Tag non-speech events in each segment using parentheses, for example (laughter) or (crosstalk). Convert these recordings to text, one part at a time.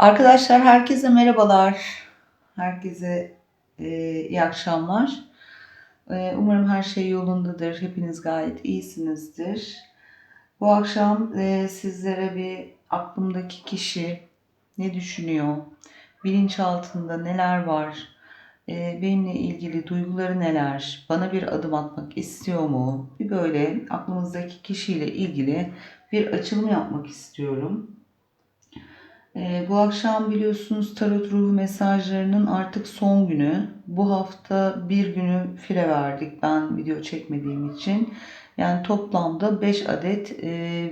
Arkadaşlar herkese merhabalar. Herkese e, iyi akşamlar. E, umarım her şey yolundadır. Hepiniz gayet iyisinizdir. Bu akşam e, sizlere bir aklımdaki kişi ne düşünüyor, bilinçaltında neler var, e, benimle ilgili duyguları neler, bana bir adım atmak istiyor mu? Bir böyle aklımızdaki kişiyle ilgili bir açılım yapmak istiyorum. Ee, bu akşam biliyorsunuz tarot ruhu mesajlarının artık son günü. Bu hafta bir günü fire verdik ben video çekmediğim için. Yani toplamda 5 adet e,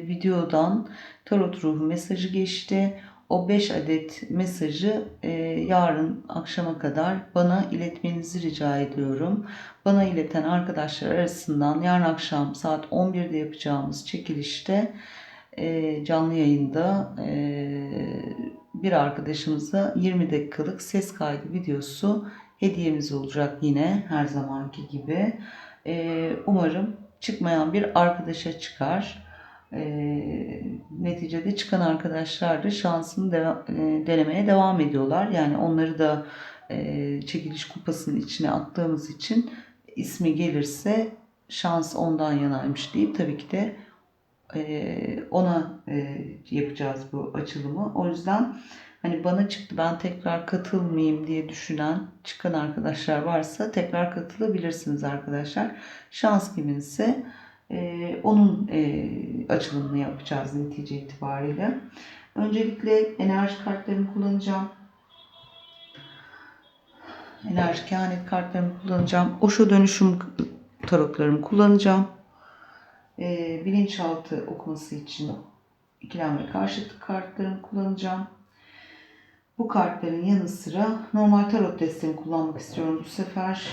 videodan tarot ruhu mesajı geçti. O 5 adet mesajı e, yarın akşama kadar bana iletmenizi rica ediyorum. Bana ileten arkadaşlar arasından yarın akşam saat 11'de yapacağımız çekilişte e, canlı yayında e, bir arkadaşımıza 20 dakikalık ses kaydı videosu hediyemiz olacak yine her zamanki gibi. E, umarım çıkmayan bir arkadaşa çıkar. E, neticede çıkan arkadaşlar da şansını deva- e, denemeye devam ediyorlar. Yani onları da e, çekiliş kupasının içine attığımız için ismi gelirse şans ondan yanaymış deyip tabii ki de ona yapacağız bu açılımı. O yüzden hani bana çıktı ben tekrar katılmayayım diye düşünen çıkan arkadaşlar varsa tekrar katılabilirsiniz arkadaşlar. Şans kiminse onun açılımını yapacağız netice itibariyle. Öncelikle enerji kartlarımı kullanacağım. Enerji kehanet kartlarımı kullanacağım. Oşo dönüşüm tarotlarımı kullanacağım e, bilinçaltı okuması için ikilem ve karşıtlık kartlarını kullanacağım. Bu kartların yanı sıra normal tarot destemi kullanmak istiyorum bu sefer.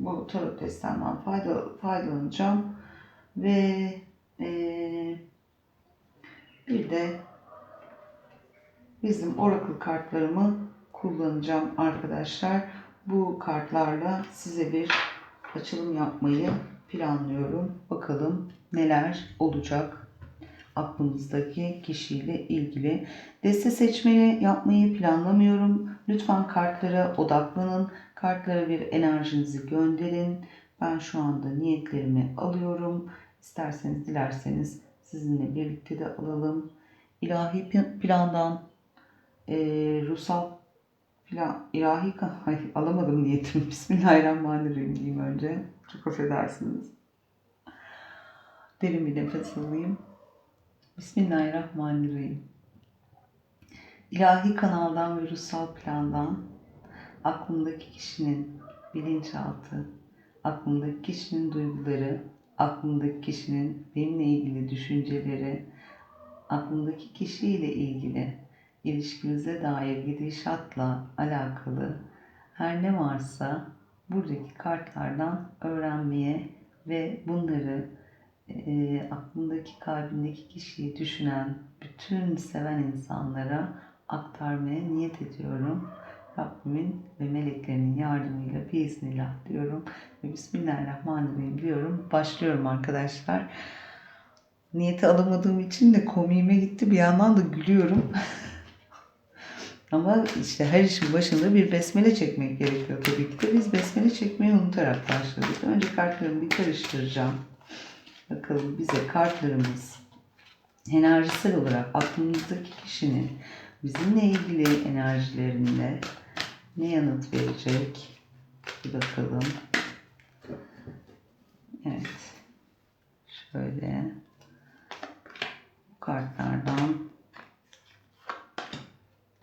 Bu tarot destemden fayda, faydalanacağım. Ve e, bir de bizim oracle kartlarımı kullanacağım arkadaşlar. Bu kartlarla size bir açılım yapmayı planlıyorum. Bakalım neler olacak aklımızdaki kişiyle ilgili. Deste seçmeni yapmayı planlamıyorum. Lütfen kartlara odaklanın. Kartlara bir enerjinizi gönderin. Ben şu anda niyetlerimi alıyorum. İsterseniz dilerseniz sizinle birlikte de alalım. İlahi plandan e, ruhsal plan, ilahi (laughs) alamadım niyetim. Bismillahirrahmanirrahim diyeyim önce. Çok affedersiniz. Derin bir nefes alayım. Bismillahirrahmanirrahim. İlahi kanaldan ve ruhsal plandan aklımdaki kişinin bilinçaltı, aklımdaki kişinin duyguları, aklımdaki kişinin benimle ilgili düşünceleri, aklımdaki kişiyle ilgili ilişkimize dair gidişatla alakalı her ne varsa buradaki kartlardan öğrenmeye ve bunları e, aklındaki kalbindeki kişiyi düşünen bütün seven insanlara aktarmaya niyet ediyorum. Rabbimin ve meleklerinin yardımıyla biiznillah diyorum ve Bismillahirrahmanirrahim diyorum. Başlıyorum arkadaşlar. Niyeti alamadığım için de komiğime gitti. Bir yandan da gülüyorum. (laughs) Ama işte her işin başında bir besmele çekmek gerekiyor tabii ki de. Biz besmele çekmeyi unutarak başladık. Önce kartlarımı bir karıştıracağım. Bakalım bize kartlarımız enerjisel olarak aklımızdaki kişinin bizimle ilgili enerjilerinde ne yanıt verecek? Bir bakalım. Evet. Şöyle bu kartlardan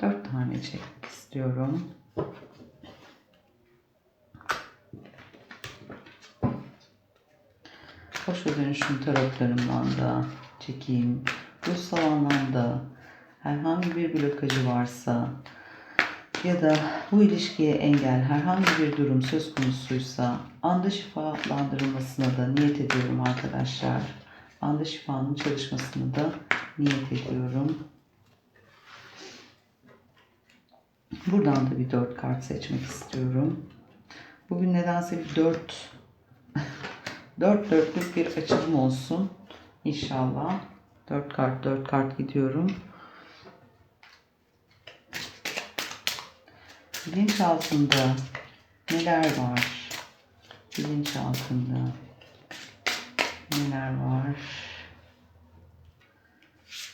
dört tane çekmek istiyorum. Hoşa dönüşüm tarotlarımdan da çekeyim. Ruhsal anlamda herhangi bir blokajı varsa ya da bu ilişkiye engel herhangi bir durum söz konusuysa anda şifalandırılmasına da niyet ediyorum arkadaşlar. Anda şifanın çalışmasını da niyet ediyorum. Buradan da bir dört kart seçmek istiyorum. Bugün nedense bir dört Dört dörtlük bir açılım olsun. İnşallah. Dört kart dört kart gidiyorum. Bilinç altında neler var? Bilinç altında neler var?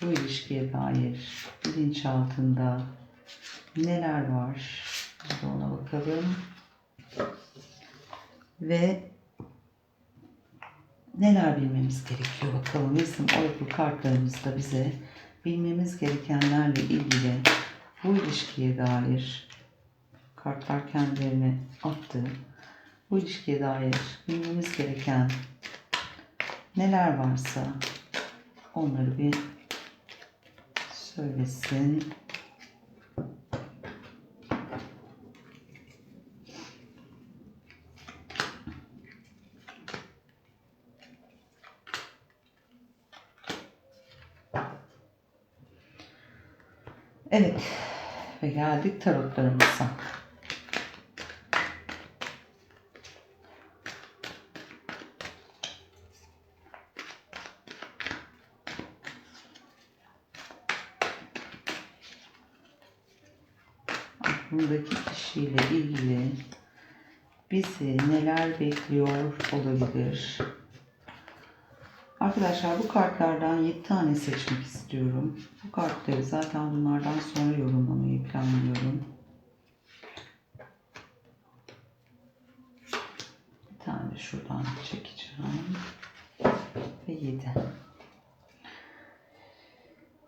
Bu ilişkiye dair bilinç altında neler var? Biz ona bakalım. Ve neler bilmemiz gerekiyor bakalım. Bizim Oracle kartlarımızda bize bilmemiz gerekenlerle ilgili bu ilişkiye dair kartlar kendilerini attı. Bu ilişkiye dair bilmemiz gereken neler varsa onları bir söylesin. Evet ve geldik tarotlarımıza. aklındaki kişiyle ilgili bizi neler bekliyor olabilir? Arkadaşlar bu kartlardan 7 tane seçmek istiyorum. Bu kartları zaten bunlardan sonra yorumlamayı planlıyorum. Bir tane şuradan çekeceğim. Ve 7.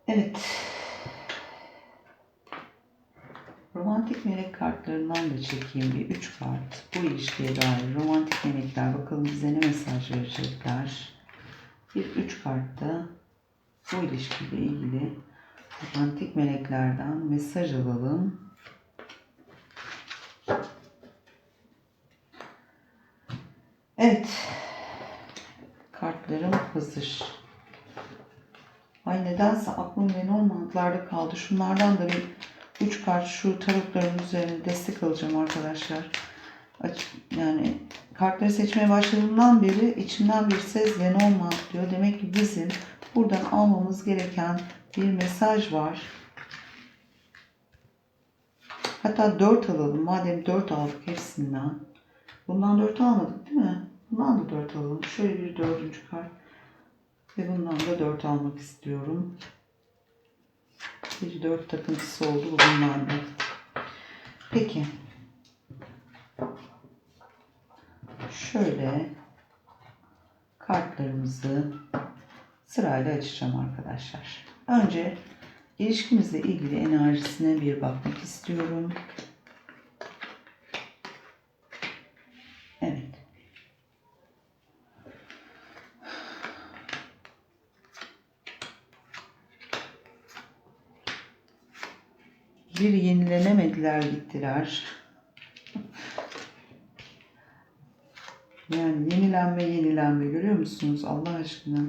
Evet. Romantik melek kartlarından da çekeyim bir 3 kart. Bu ilişkiye dair romantik melekler bakalım bize ne mesaj verecekler. Bir 3 kartta bu ilişkiyle ilgili romantik meleklerden mesaj alalım. Evet. Kartlarım hazır. Ay nedense aklım Lenormand'larda kaldı. Şunlardan da bir 3 kart şu tarotların üzerine destek alacağım arkadaşlar. Aç, yani kartları seçmeye başladığımdan beri içimden bir ses Lenormand diyor. Demek ki bizim buradan almamız gereken bir mesaj var. Hatta 4 alalım. Madem 4 aldık hepsinden. Bundan 4 almadık değil mi? Bundan da 4 alalım. Şöyle bir dördüncü kart. Ve bundan da 4 almak istiyorum. Bir 4 takıntısı oldu bunlarla. Peki. Şöyle kartlarımızı sırayla açacağım arkadaşlar. Önce ilişkimizle ilgili enerjisine bir bakmak istiyorum. Evet. Bir yenilenemediler gittiler. Yani yenilenme yenilenme görüyor musunuz Allah aşkına?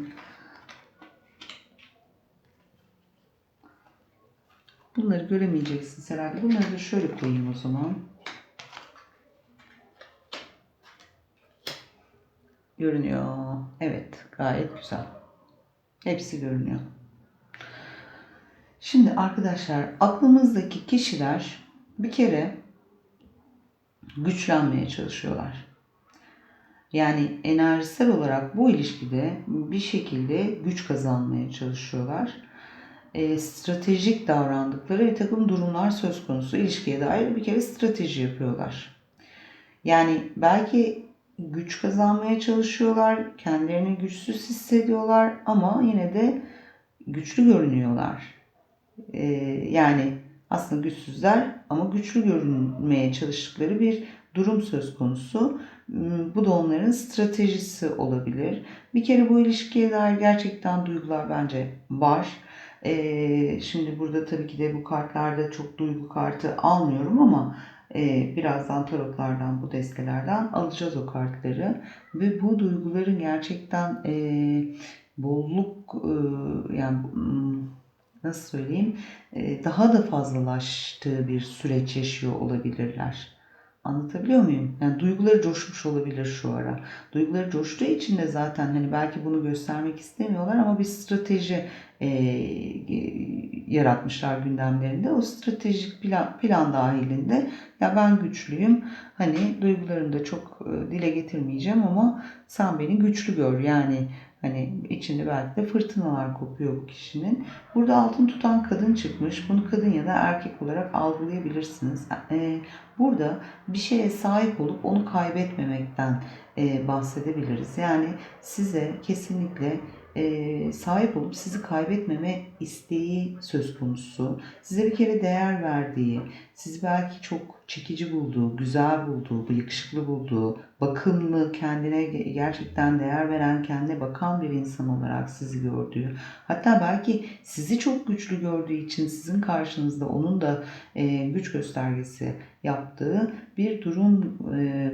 Bunları göremeyeceksiniz herhalde. Bunları da şöyle koyayım o zaman. Görünüyor. Evet gayet güzel. Hepsi görünüyor. Şimdi arkadaşlar aklımızdaki kişiler bir kere güçlenmeye çalışıyorlar. Yani enerjisel olarak bu ilişkide bir şekilde güç kazanmaya çalışıyorlar. E, stratejik davrandıkları bir takım durumlar söz konusu. ilişkiye dair bir kere strateji yapıyorlar. Yani belki güç kazanmaya çalışıyorlar, kendilerini güçsüz hissediyorlar ama yine de güçlü görünüyorlar. Ee, yani aslında güçsüzler ama güçlü görünmeye çalıştıkları bir durum söz konusu. Hmm, Bu da onların stratejisi olabilir. Bir kere bu ilişkiye dair gerçekten duygular bence var. Ee, şimdi burada tabii ki de bu kartlarda çok duygu kartı almıyorum ama e, birazdan tarotlardan, bu destelerden alacağız o kartları. Ve bu duyguların gerçekten e, bolluk e, yani hmm, nasıl söyleyeyim e, daha da fazlalaştığı bir süreç yaşıyor olabilirler. Anlatabiliyor muyum? Yani duyguları coşmuş olabilir şu ara. Duyguları coştuğu için de zaten hani belki bunu göstermek istemiyorlar ama bir strateji e, yaratmışlar gündemlerinde. O stratejik plan, plan dahilinde ya ben güçlüyüm. Hani duygularımı da çok e, dile getirmeyeceğim ama sen beni güçlü gör. Yani hani içinde belki de fırtınalar kopuyor bu kişinin. Burada altın tutan kadın çıkmış. Bunu kadın ya da erkek olarak algılayabilirsiniz. E, burada bir şeye sahip olup onu kaybetmemekten e, bahsedebiliriz. Yani size kesinlikle sahip olup sizi kaybetmeme isteği söz konusu. Size bir kere değer verdiği, sizi belki çok çekici bulduğu, güzel bulduğu, yakışıklı bulduğu, bakımlı, kendine gerçekten değer veren, kendine bakan bir insan olarak sizi gördüğü, hatta belki sizi çok güçlü gördüğü için sizin karşınızda onun da güç göstergesi yaptığı bir durum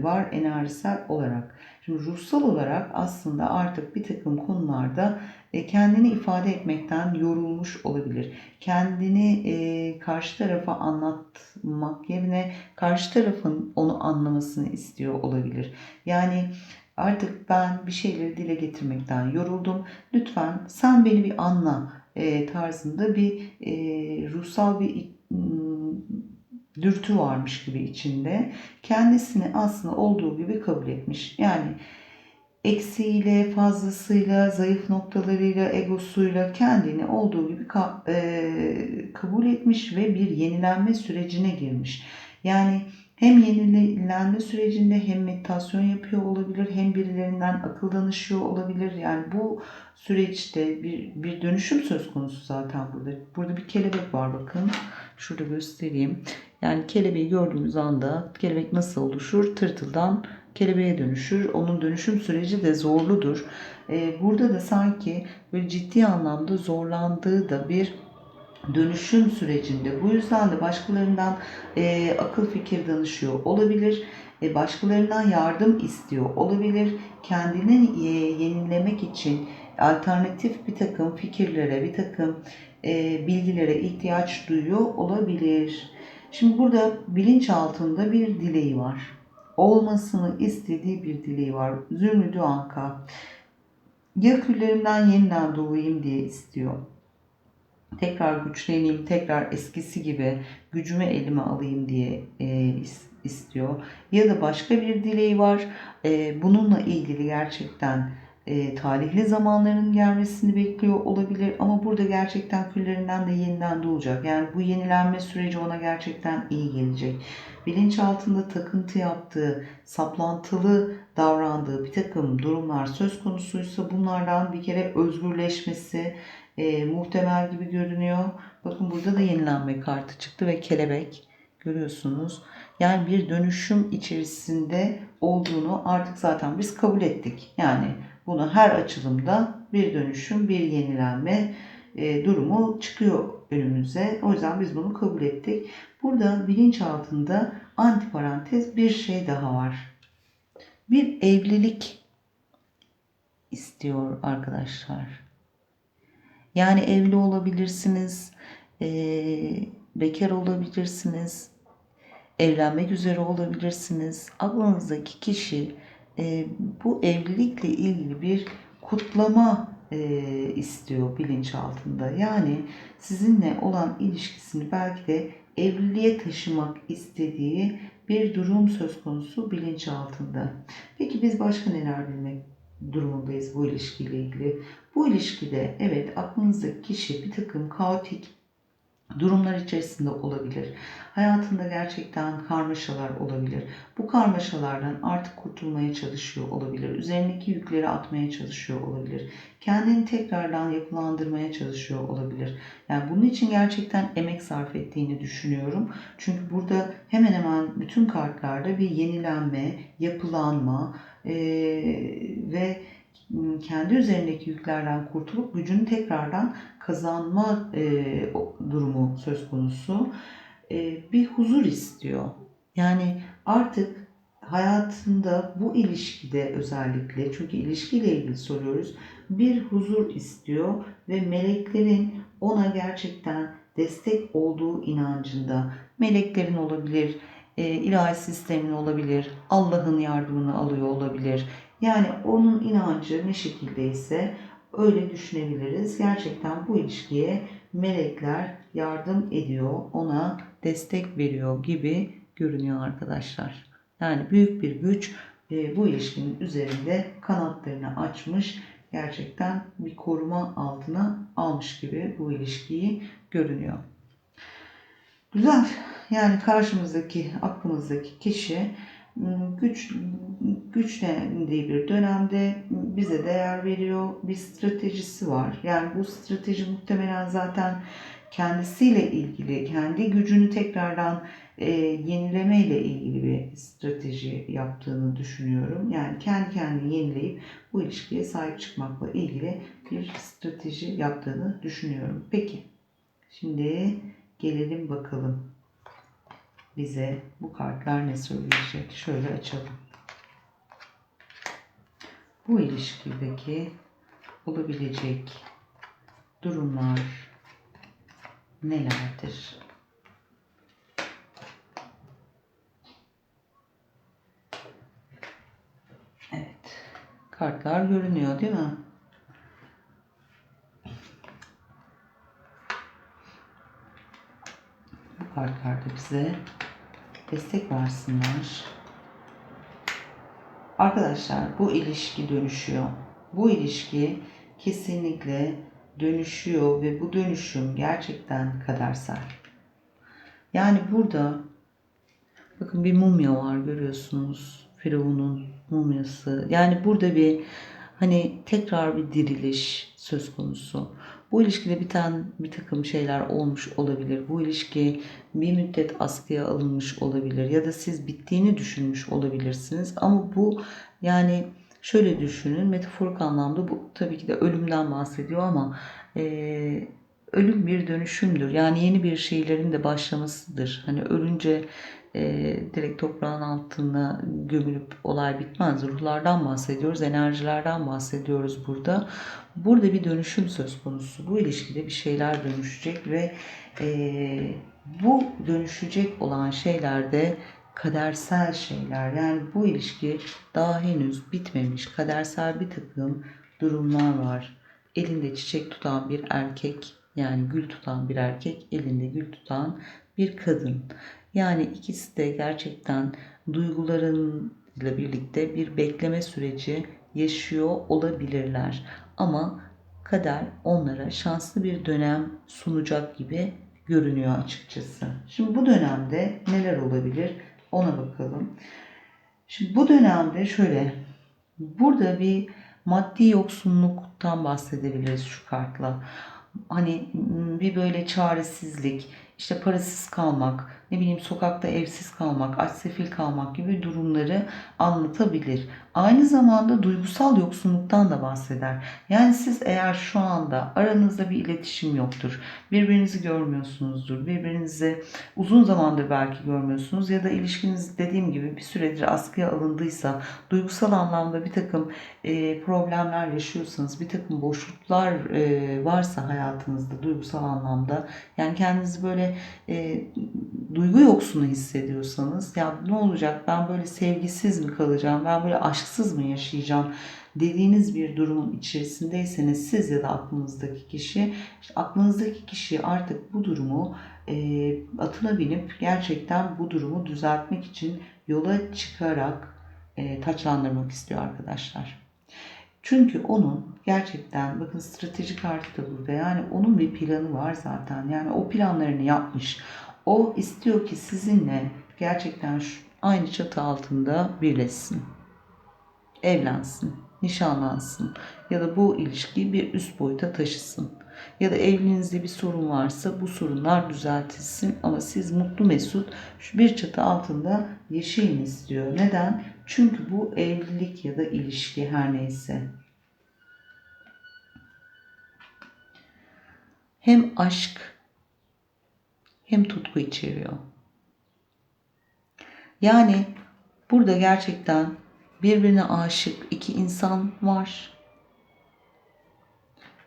var enerjisel olarak. Şimdi ruhsal olarak aslında artık bir takım konularda e, kendini ifade etmekten yorulmuş olabilir. Kendini e, karşı tarafa anlatmak yerine karşı tarafın onu anlamasını istiyor olabilir. Yani artık ben bir şeyleri dile getirmekten yoruldum. Lütfen sen beni bir anla e, tarzında bir ruhsal bir dürtü varmış gibi içinde. Kendisini aslında olduğu gibi kabul etmiş. Yani eksiğiyle, fazlasıyla, zayıf noktalarıyla, egosuyla kendini olduğu gibi ka- e, kabul etmiş ve bir yenilenme sürecine girmiş. Yani hem yenilenme sürecinde hem meditasyon yapıyor olabilir, hem birilerinden akıl danışıyor olabilir. Yani bu süreçte bir, bir dönüşüm söz konusu zaten burada. Burada bir kelebek var bakın. Şurada göstereyim. Yani kelebeği gördüğümüz anda kelebek nasıl oluşur? Tırtıldan kelebeğe dönüşür. Onun dönüşüm süreci de zorludur. Ee, burada da sanki böyle ciddi anlamda zorlandığı da bir dönüşüm sürecinde. Bu yüzden de başkalarından e, akıl fikir danışıyor olabilir. E, başkalarından yardım istiyor olabilir. Kendini e, yenilemek için alternatif bir takım fikirlere, bir takım e, bilgilere ihtiyaç duyuyor olabilir. Şimdi burada bilinç altında bir dileği var. Olmasını istediği bir dileği var. Zümrüdü Anka. Ya küllerimden yeniden doğayım diye istiyor. Tekrar güçleneyim, tekrar eskisi gibi gücümü elime alayım diye e, istiyor. Ya da başka bir dileği var. E, bununla ilgili gerçekten e, talihli zamanların gelmesini bekliyor olabilir ama burada gerçekten küllerinden de yeniden doğacak. Yani bu yenilenme süreci ona gerçekten iyi gelecek. Bilinç altında takıntı yaptığı, saplantılı davrandığı bir takım durumlar söz konusuysa bunlardan bir kere özgürleşmesi e, muhtemel gibi görünüyor. Bakın burada da yenilenme kartı çıktı ve kelebek görüyorsunuz. Yani bir dönüşüm içerisinde olduğunu artık zaten biz kabul ettik. Yani bunu her açılımda bir dönüşüm, bir yenilenme e, durumu çıkıyor önümüze. O yüzden biz bunu kabul ettik. Burada bilinç altında antiparantez bir şey daha var. Bir evlilik istiyor arkadaşlar. Yani evli olabilirsiniz, e, bekar olabilirsiniz, evlenmek üzere olabilirsiniz. Aklınızdaki kişi e, bu evlilikle ilgili bir kutlama e, istiyor bilinç altında. Yani sizinle olan ilişkisini belki de evliliğe taşımak istediği bir durum söz konusu bilinç altında. Peki biz başka neler bilmek durumundayız bu ilişkiyle ilgili? Bu ilişkide evet aklınızdaki kişi bir takım kaotik durumlar içerisinde olabilir. Hayatında gerçekten karmaşalar olabilir. Bu karmaşalardan artık kurtulmaya çalışıyor olabilir. Üzerindeki yükleri atmaya çalışıyor olabilir. Kendini tekrardan yapılandırmaya çalışıyor olabilir. Yani bunun için gerçekten emek sarf ettiğini düşünüyorum. Çünkü burada hemen hemen bütün kartlarda bir yenilenme, yapılanma ee, ve kendi üzerindeki yüklerden kurtulup gücünü tekrardan kazanma e, durumu söz konusu. E, bir huzur istiyor. Yani artık hayatında bu ilişkide özellikle çünkü ilişkiyle ilgili soruyoruz bir huzur istiyor ve meleklerin ona gerçekten destek olduğu inancında meleklerin olabilir, e, ilahi sistemin olabilir, Allah'ın yardımını alıyor olabilir. Yani onun inancı ne şekildeyse Öyle düşünebiliriz. Gerçekten bu ilişkiye melekler yardım ediyor, ona destek veriyor gibi görünüyor arkadaşlar. Yani büyük bir güç e, bu ilişkinin üzerinde kanatlarını açmış, gerçekten bir koruma altına almış gibi bu ilişkiyi görünüyor. Güzel. Yani karşımızdaki, aklımızdaki kişi güç güçlendiği bir dönemde bize değer veriyor. Bir stratejisi var. Yani bu strateji muhtemelen zaten kendisiyle ilgili, kendi gücünü tekrardan e, yenileme ile ilgili bir strateji yaptığını düşünüyorum. Yani kendi kendini yenileyip bu ilişkiye sahip çıkmakla ilgili bir strateji yaptığını düşünüyorum. Peki, şimdi gelelim bakalım bize bu kartlar ne söyleyecek? Şöyle açalım. Bu ilişkideki olabilecek durumlar nelerdir? Evet. Kartlar görünüyor değil mi? Bu kartlar da bize destek versinler. Arkadaşlar bu ilişki dönüşüyor. Bu ilişki kesinlikle dönüşüyor ve bu dönüşüm gerçekten kadersel. Yani burada bakın bir mumya var görüyorsunuz. Firavun'un mumyası. Yani burada bir hani tekrar bir diriliş söz konusu. Bu ilişkide biten bir takım şeyler olmuş olabilir. Bu ilişki bir müddet askıya alınmış olabilir ya da siz bittiğini düşünmüş olabilirsiniz. Ama bu yani şöyle düşünün metaforik anlamda bu tabii ki de ölümden bahsediyor ama e, ölüm bir dönüşümdür. Yani yeni bir şeylerin de başlamasıdır. Hani ölünce e, direkt toprağın altına gömülüp olay bitmez. Ruhlardan bahsediyoruz, enerjilerden bahsediyoruz burada. Burada bir dönüşüm söz konusu. Bu ilişkide bir şeyler dönüşecek ve e, bu dönüşecek olan şeylerde kadersel şeyler. Yani bu ilişki daha henüz bitmemiş. Kadersel bir takım durumlar var. Elinde çiçek tutan bir erkek yani gül tutan bir erkek, elinde gül tutan bir kadın. Yani ikisi de gerçekten duygularıyla birlikte bir bekleme süreci yaşıyor olabilirler. Ama kader onlara şanslı bir dönem sunacak gibi görünüyor açıkçası. Şimdi bu dönemde neler olabilir ona bakalım. Şimdi bu dönemde şöyle burada bir maddi yoksunluktan bahsedebiliriz şu kartla. Hani bir böyle çaresizlik, işte parasız kalmak, ne bileyim sokakta evsiz kalmak, aç sefil kalmak gibi durumları anlatabilir. Aynı zamanda duygusal yoksunluktan da bahseder. Yani siz eğer şu anda aranızda bir iletişim yoktur, birbirinizi görmüyorsunuzdur, birbirinizi uzun zamandır belki görmüyorsunuz ya da ilişkiniz dediğim gibi bir süredir askıya alındıysa, duygusal anlamda bir takım e, problemler yaşıyorsanız, bir takım boşluklar e, varsa hayatınızda duygusal anlamda, yani kendinizi böyle e, duygu yoksunu hissediyorsanız ya ne olacak ben böyle sevgisiz mi kalacağım ben böyle aşksız mı yaşayacağım dediğiniz bir durumun içerisindeyseniz siz ya da aklınızdaki kişi işte aklınızdaki kişi artık bu durumu e, atına binip gerçekten bu durumu düzeltmek için yola çıkarak e, taçlandırmak istiyor arkadaşlar. Çünkü onun gerçekten bakın strateji kartı da burada yani onun bir planı var zaten yani o planlarını yapmış. O istiyor ki sizinle gerçekten şu, aynı çatı altında birleşsin. Evlensin, nişanlansın ya da bu ilişkiyi bir üst boyuta taşısın. Ya da evliliğinizde bir sorun varsa bu sorunlar düzeltilsin ama siz mutlu mesut şu bir çatı altında yaşayın istiyor. Neden? Çünkü bu evlilik ya da ilişki her neyse hem aşk hem tutku içeriyor. Yani burada gerçekten birbirine aşık iki insan var.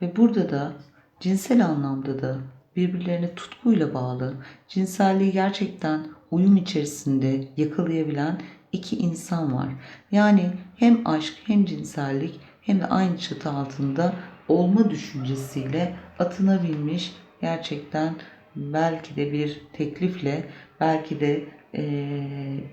Ve burada da cinsel anlamda da birbirlerine tutkuyla bağlı, cinselliği gerçekten uyum içerisinde yakalayabilen iki insan var. Yani hem aşk hem cinsellik hem de aynı çatı altında olma düşüncesiyle atına binmiş gerçekten belki de bir teklifle belki de eee,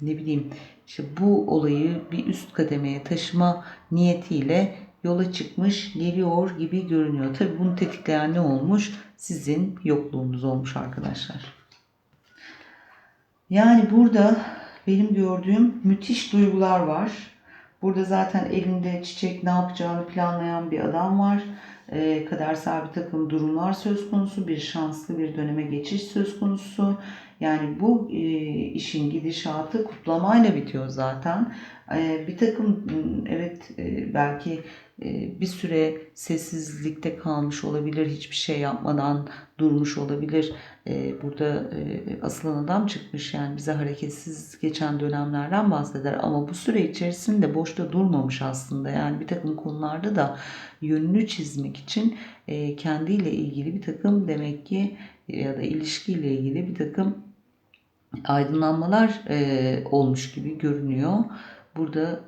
ne bileyim işte bu olayı bir üst kademeye taşıma niyetiyle yola çıkmış geliyor gibi görünüyor. Tabii bunu tetikleyen ne olmuş? Sizin yokluğunuz olmuş arkadaşlar. Yani burada benim gördüğüm müthiş duygular var. Burada zaten elinde çiçek ne yapacağını planlayan bir adam var. Ee, kadersel bir takım durumlar söz konusu. Bir şanslı bir döneme geçiş söz konusu. Yani bu e, işin gidişatı kutlamayla bitiyor zaten. Ee, bir takım evet e, belki e, bir süre sessizlikte kalmış olabilir. Hiçbir şey yapmadan durmuş olabilir. E, burada e, asılan adam çıkmış yani bize hareketsiz geçen dönemlerden bahseder ama bu süre içerisinde boşta durmamış aslında yani bir takım konularda da yönünü çizmek için e, kendiyle ilgili bir takım demek ki ya da ilişkiyle ilgili bir takım aydınlanmalar e, olmuş gibi görünüyor. Burada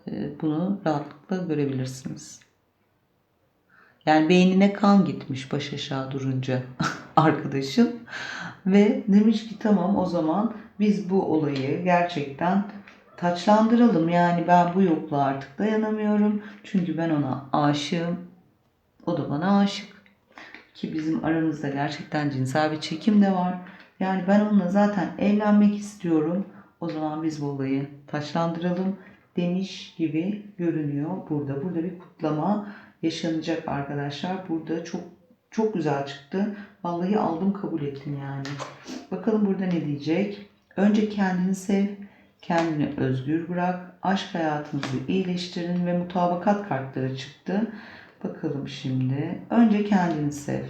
bunu rahatlıkla görebilirsiniz. Yani beynine kan gitmiş baş aşağı durunca (laughs) arkadaşım. Ve demiş ki tamam o zaman biz bu olayı gerçekten taçlandıralım. Yani ben bu yokluğa artık dayanamıyorum. Çünkü ben ona aşığım. O da bana aşık. Ki bizim aramızda gerçekten cinsel bir çekim de var. Yani ben onunla zaten evlenmek istiyorum. O zaman biz bu olayı taçlandıralım demiş gibi görünüyor burada. Burada bir kutlama yaşanacak arkadaşlar. Burada çok çok güzel çıktı. Vallahi aldım kabul ettim yani. Bakalım burada ne diyecek? Önce kendini sev, kendini özgür bırak, aşk hayatınızı iyileştirin ve mutabakat kartları çıktı. Bakalım şimdi. Önce kendini sev.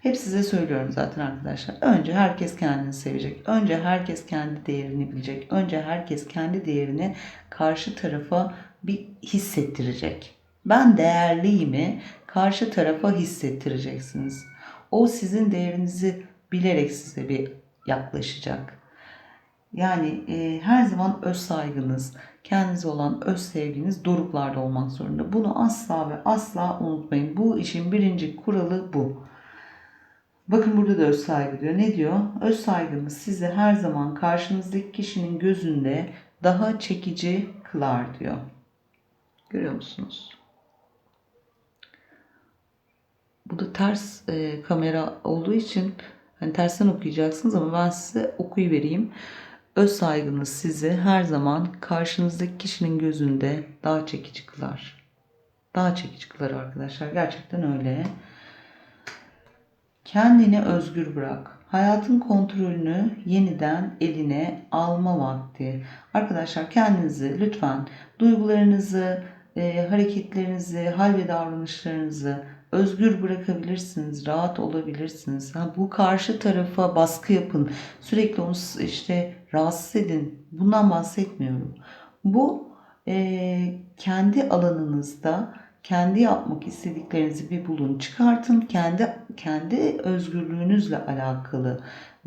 Hep size söylüyorum zaten arkadaşlar. Önce herkes kendini sevecek. Önce herkes kendi değerini bilecek. Önce herkes kendi değerini karşı tarafa bir hissettirecek. Ben değerliyimi karşı tarafa hissettireceksiniz. O sizin değerinizi bilerek size bir yaklaşacak. Yani e, her zaman öz saygınız, kendinize olan öz sevginiz doruklarda olmak zorunda. Bunu asla ve asla unutmayın. Bu işin birinci kuralı bu. Bakın burada da öz saygı diyor. Ne diyor? Öz saygınız sizi her zaman karşınızdaki kişinin gözünde daha çekici kılar diyor. Görüyor musunuz? Bu da ters e, kamera olduğu için hani tersten okuyacaksınız ama ben size okuyu vereyim. Öz saygınız sizi her zaman karşınızdaki kişinin gözünde daha çekici kılar. Daha çekici kılar arkadaşlar. Gerçekten öyle. Kendini özgür bırak. Hayatın kontrolünü yeniden eline alma vakti. Arkadaşlar kendinizi lütfen duygularınızı, e, hareketlerinizi, hal ve davranışlarınızı özgür bırakabilirsiniz, rahat olabilirsiniz. Ha, bu karşı tarafa baskı yapın, sürekli onu işte rahatsız edin. Bundan bahsetmiyorum. Bu e, kendi alanınızda kendi yapmak istediklerinizi bir bulun, çıkartın. Kendi kendi özgürlüğünüzle alakalı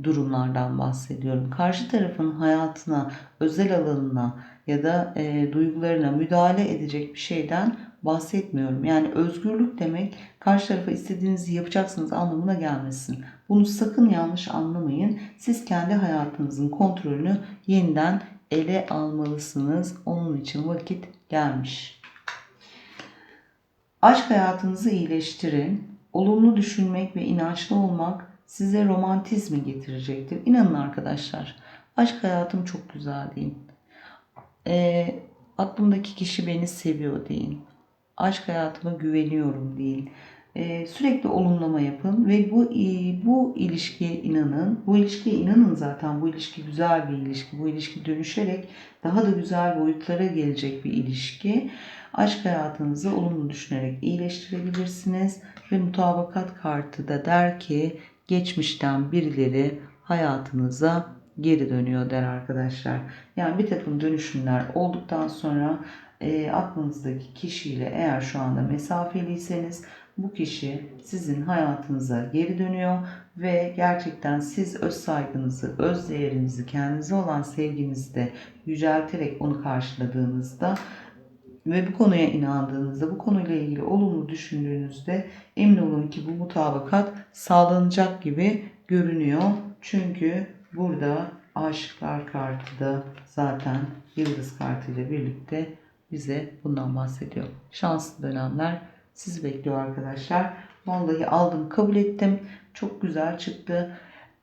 durumlardan bahsediyorum. Karşı tarafın hayatına, özel alanına ya da e, duygularına müdahale edecek bir şeyden bahsetmiyorum. Yani özgürlük demek karşı tarafa istediğinizi yapacaksınız anlamına gelmesin. Bunu sakın yanlış anlamayın. Siz kendi hayatınızın kontrolünü yeniden ele almalısınız. Onun için vakit gelmiş. Aşk hayatınızı iyileştirin. Olumlu düşünmek ve inançlı olmak size romantizmi getirecektir. İnanın arkadaşlar. Aşk hayatım çok güzel deyin. E, aklımdaki kişi beni seviyor deyin. Aşk hayatıma güveniyorum deyin. E, sürekli olumlama yapın ve bu bu ilişkiye inanın. Bu ilişkiye inanın zaten. Bu ilişki güzel bir ilişki. Bu ilişki dönüşerek daha da güzel boyutlara gelecek bir ilişki. Aşk hayatınızı olumlu düşünerek iyileştirebilirsiniz ve mutabakat kartı da der ki geçmişten birileri hayatınıza geri dönüyor der arkadaşlar. Yani bir takım dönüşümler olduktan sonra e, aklınızdaki kişiyle eğer şu anda mesafeliyseniz bu kişi sizin hayatınıza geri dönüyor ve gerçekten siz öz saygınızı, öz değerinizi, kendinize olan sevginizi de yücelterek onu karşıladığınızda ve bu konuya inandığınızda, bu konuyla ilgili olumlu düşündüğünüzde emin olun ki bu mutabakat sağlanacak gibi görünüyor. Çünkü burada aşıklar kartı da zaten yıldız kartıyla birlikte bize bundan bahsediyor. Şanslı dönemler sizi bekliyor arkadaşlar. Vallahi aldım kabul ettim. Çok güzel çıktı.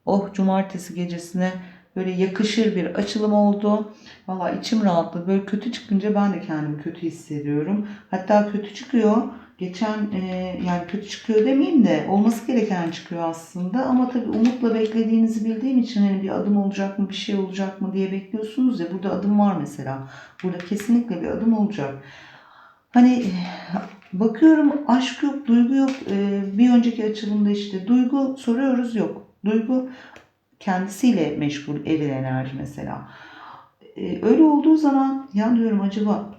Oh cumartesi gecesine böyle yakışır bir açılım oldu. Valla içim rahatladı. Böyle kötü çıkınca ben de kendimi kötü hissediyorum. Hatta kötü çıkıyor. Geçen e, yani kötü çıkıyor demeyeyim de olması gereken çıkıyor aslında. Ama tabii umutla beklediğinizi bildiğim için hani bir adım olacak mı bir şey olacak mı diye bekliyorsunuz ya. Burada adım var mesela. Burada kesinlikle bir adım olacak. Hani bakıyorum aşk yok, duygu yok. E, bir önceki açılımda işte duygu soruyoruz yok. Duygu kendisiyle meşgul eril enerji mesela. Ee, öyle olduğu zaman ya diyorum acaba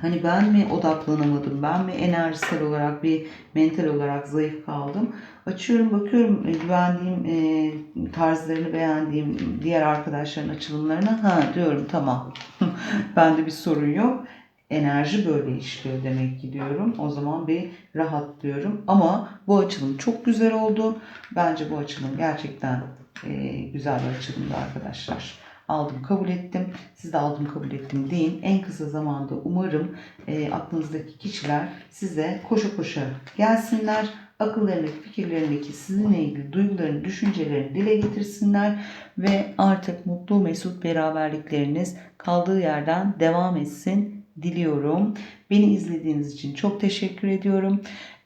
hani ben mi odaklanamadım, ben mi enerjisel olarak bir mental olarak zayıf kaldım. Açıyorum bakıyorum e, güvendiğim e, tarzlarını beğendiğim diğer arkadaşların açılımlarına ha diyorum tamam (laughs) bende bir sorun yok. Enerji böyle işliyor demek ki diyorum. O zaman bir rahatlıyorum. Ama bu açılım çok güzel oldu. Bence bu açılım gerçekten e, güzel bir açılımdı arkadaşlar. Aldım kabul ettim. Siz de aldım kabul ettim deyin. En kısa zamanda umarım e, aklınızdaki kişiler size koşa koşa gelsinler. Akıllarındaki, fikirlerindeki sizinle ilgili duygularını, düşüncelerini dile getirsinler ve artık mutlu mesut beraberlikleriniz kaldığı yerden devam etsin diliyorum. Beni izlediğiniz için çok teşekkür ediyorum.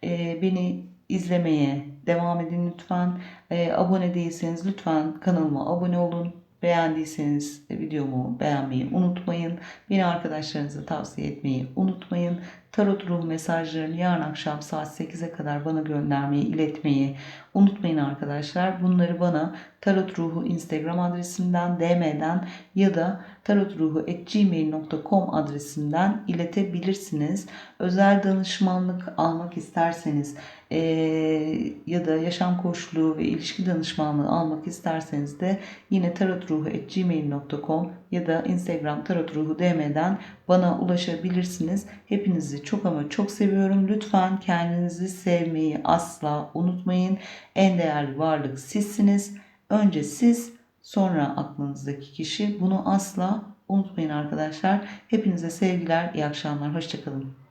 E, beni izlemeye devam edin lütfen. E, abone değilseniz lütfen kanalıma abone olun. Beğendiyseniz videomu beğenmeyi unutmayın. Beni arkadaşlarınıza tavsiye etmeyi unutmayın. Tarot ruh mesajlarını yarın akşam saat 8'e kadar bana göndermeyi, iletmeyi unutmayın arkadaşlar. Bunları bana Tarot Ruhu Instagram adresinden, DM'den ya da tarotruhu.gmail.com adresinden iletebilirsiniz. Özel danışmanlık almak isterseniz e, ya da yaşam koçluğu ve ilişki danışmanlığı almak isterseniz de yine tarotruhu.gmail.com ya da Instagram tarotruhu DM'den bana ulaşabilirsiniz. Hepinizi çok ama çok seviyorum. Lütfen kendinizi sevmeyi asla unutmayın. En değerli varlık sizsiniz. Önce siz sonra aklınızdaki kişi. Bunu asla unutmayın arkadaşlar. Hepinize sevgiler, iyi akşamlar. Hoşçakalın.